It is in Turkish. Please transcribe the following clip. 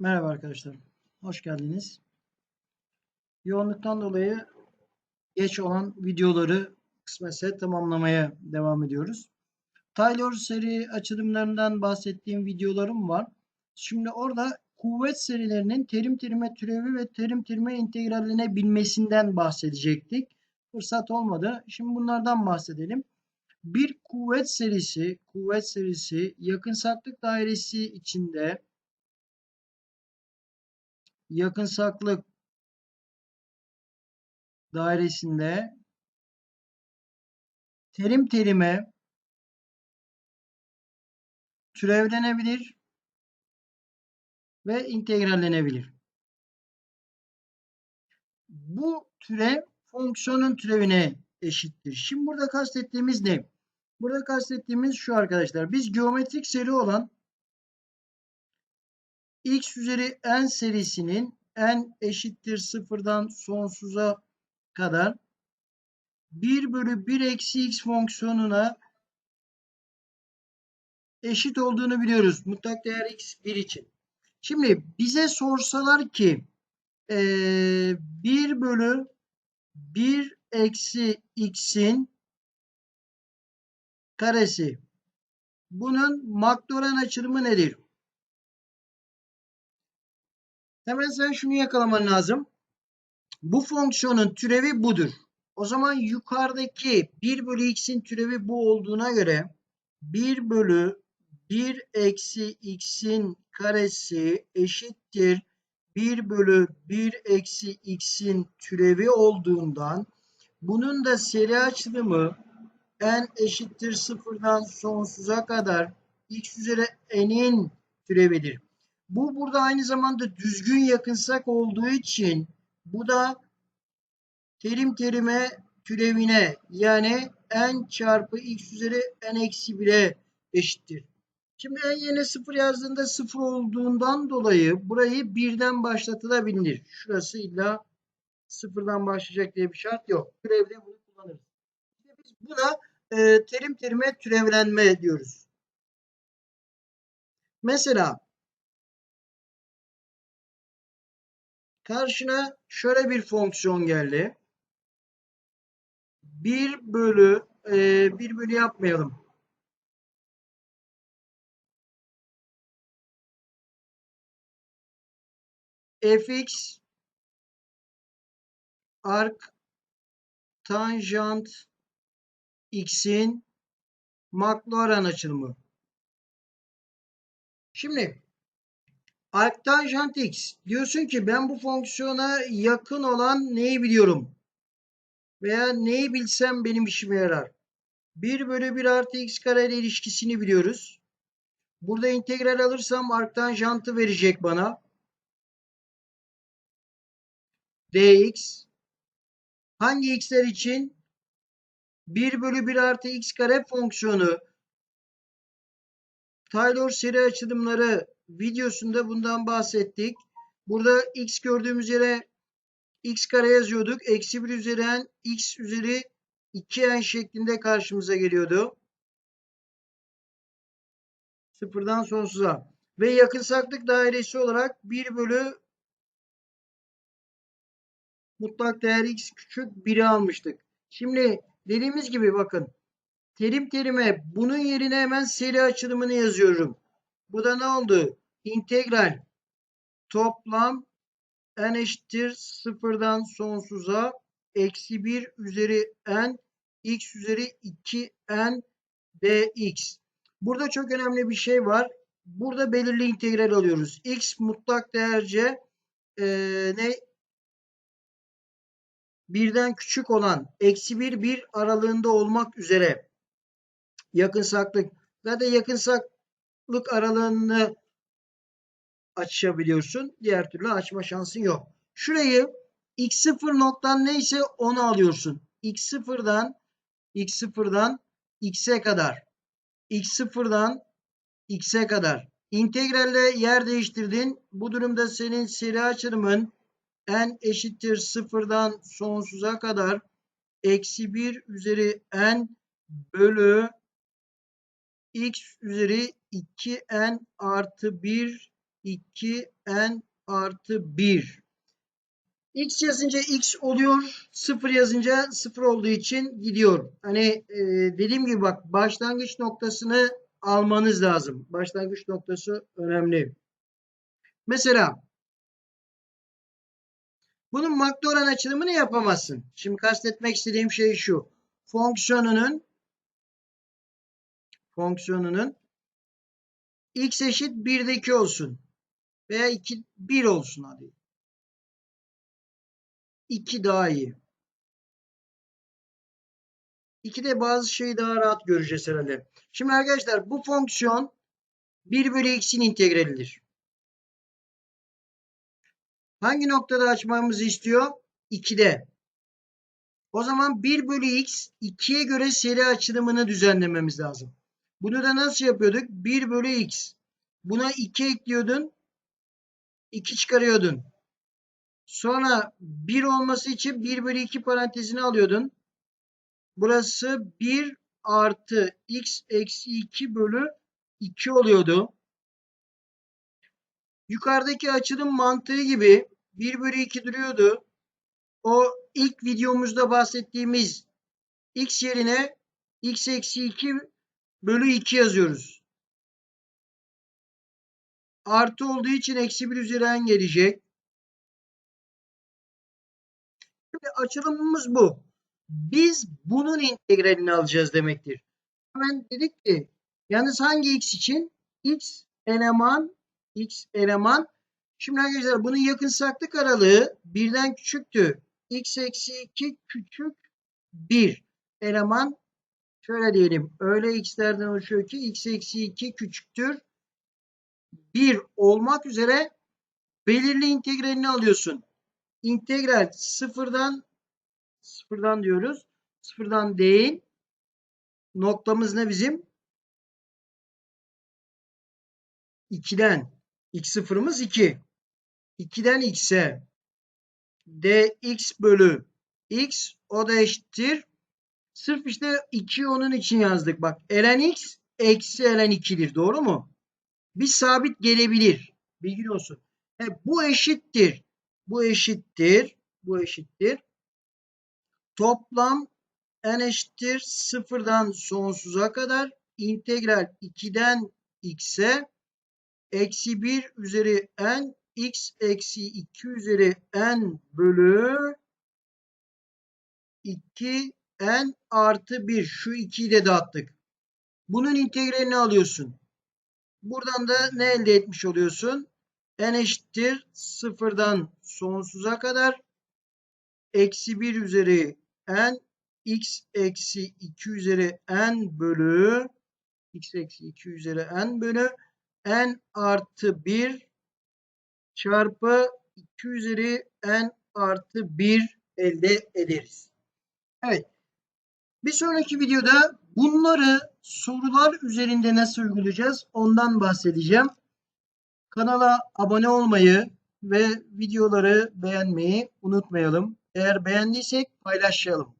Merhaba arkadaşlar. Hoş geldiniz. Yoğunluktan dolayı geç olan videoları kısmetse tamamlamaya devam ediyoruz. Taylor seri açılımlarından bahsettiğim videolarım var. Şimdi orada kuvvet serilerinin terim terime türevi ve terim terime integrallenebilmesinden bahsedecektik. Fırsat olmadı. Şimdi bunlardan bahsedelim. Bir kuvvet serisi, kuvvet serisi yakınsaklık dairesi içinde yakınsaklık dairesinde terim terime türevlenebilir ve integrallenebilir. Bu türev fonksiyonun türevine eşittir. Şimdi burada kastettiğimiz ne? Burada kastettiğimiz şu arkadaşlar. Biz geometrik seri olan x üzeri n serisinin n eşittir sıfırdan sonsuza kadar 1 bölü 1 eksi x fonksiyonuna eşit olduğunu biliyoruz. Mutlak değer x 1 için. Şimdi bize sorsalar ki ee, 1 bölü 1 eksi x'in karesi bunun Maclaurin açılımı nedir? Hemen sen şunu yakalaman lazım. Bu fonksiyonun türevi budur. O zaman yukarıdaki 1 bölü x'in türevi bu olduğuna göre 1 bölü 1 eksi x'in karesi eşittir 1 bölü 1 eksi x'in türevi olduğundan bunun da seri açılımı n eşittir sıfırdan sonsuza kadar x üzeri n'in türevidir. Bu burada aynı zamanda düzgün yakınsak olduğu için bu da terim terime türevine yani n çarpı x üzeri n eksi 1'e eşittir. Şimdi n yerine 0 yazdığında 0 olduğundan dolayı burayı birden başlatılabilir. Şurası illa sıfırdan başlayacak diye bir şart yok. Türevde bunu kullanırız. Biz buna e, terim terime türevlenme diyoruz. Mesela Karşına şöyle bir fonksiyon geldi. 1 bölü e, 1 bölü yapmayalım. fx arc tanjant x'in Maclaurin açılımı. Şimdi Arctanjant x. Diyorsun ki ben bu fonksiyona yakın olan neyi biliyorum? Veya neyi bilsem benim işime yarar. 1 bölü 1 artı x kare ile ilişkisini biliyoruz. Burada integral alırsam arctanjantı verecek bana. dx. Hangi x'ler için? 1 bölü 1 artı x kare fonksiyonu. Taylor seri açılımları videosunda bundan bahsettik. Burada x gördüğümüz yere x kare yazıyorduk. Eksi 1 üzeri n x üzeri 2n şeklinde karşımıza geliyordu. Sıfırdan sonsuza. Ve yakınsaklık dairesi olarak 1 bölü mutlak değer x küçük 1'i almıştık. Şimdi dediğimiz gibi bakın terim terime bunun yerine hemen seri açılımını yazıyorum. Bu da ne oldu? integral toplam n eşittir sıfırdan sonsuza eksi 1 üzeri n x üzeri 2 n dx. Burada çok önemli bir şey var. Burada belirli integral alıyoruz. x mutlak değerce e, ne? Birden küçük olan eksi 1 1 aralığında olmak üzere yakınsaklık. Zaten yakınsaklık aralığını açabiliyorsun. Diğer türlü açma şansın yok. Şurayı x0 noktan neyse onu alıyorsun. x0'dan x0'dan x'e kadar. x0'dan x'e kadar. İntegralle yer değiştirdin. Bu durumda senin seri açılımın n eşittir sıfırdan sonsuza kadar eksi 1 üzeri n bölü x üzeri 2n artı 1 2n artı 1. X yazınca X oluyor. 0 yazınca 0 olduğu için gidiyor. Hani e, dediğim gibi bak başlangıç noktasını almanız lazım. Başlangıç noktası önemli. Mesela bunun Maclaurin açılımını yapamazsın. Şimdi kastetmek istediğim şey şu. Fonksiyonunun fonksiyonunun x eşit 1'deki olsun. Veya 2 1 olsun hadi. 2 daha iyi. 2'de bazı şeyi daha rahat göreceğiz herhalde. Şimdi arkadaşlar bu fonksiyon 1 bölü x'in integralidir. Hangi noktada açmamızı istiyor? 2'de. O zaman 1 bölü x 2'ye göre seri açılımını düzenlememiz lazım. Bunu da nasıl yapıyorduk? 1 bölü x. Buna 2 ekliyordun. 2 çıkarıyordun. Sonra 1 olması için 1 bölü 2 parantezini alıyordun. Burası 1 artı x eksi 2 bölü 2 oluyordu. Yukarıdaki açılım mantığı gibi 1 bölü 2 duruyordu. O ilk videomuzda bahsettiğimiz x yerine x eksi 2 bölü 2 yazıyoruz. Artı olduğu için eksi 1 üzeri n gelecek. Şimdi açılımımız bu. Biz bunun integralini alacağız demektir. Hemen dedik ki yalnız hangi x için? x eleman x eleman. Şimdi arkadaşlar bunun yakınsaklık aralığı birden küçüktü. x eksi 2 küçük 1 eleman şöyle diyelim. Öyle x'lerden oluşuyor ki x eksi 2 küçüktür 1 olmak üzere belirli integralini alıyorsun. İntegral sıfırdan sıfırdan diyoruz. Sıfırdan değil. Noktamız ne bizim? 2'den. x sıfırımız 2. 2'den x'e dx bölü x o da eşittir. Sırf işte 2'yi onun için yazdık. Bak ln x eksi ln 2'dir. Doğru mu? Bir sabit gelebilir. Bilgin olsun. E, bu eşittir. Bu eşittir. Bu eşittir. Toplam n eşittir sıfırdan sonsuza kadar integral 2'den x'e eksi 1 üzeri n x eksi 2 üzeri n bölü 2 n artı 1 şu 2'yi de dağıttık. Bunun integralini alıyorsun. Buradan da ne elde etmiş oluyorsun? n eşittir sıfırdan sonsuza kadar eksi 1 üzeri n x eksi 2 üzeri n bölü x eksi 2 üzeri n bölü n artı 1 çarpı 2 üzeri n artı 1 elde ederiz. Evet. Bir sonraki videoda bunları sorular üzerinde nasıl uygulayacağız ondan bahsedeceğim. Kanala abone olmayı ve videoları beğenmeyi unutmayalım. Eğer beğendiysek paylaşalım.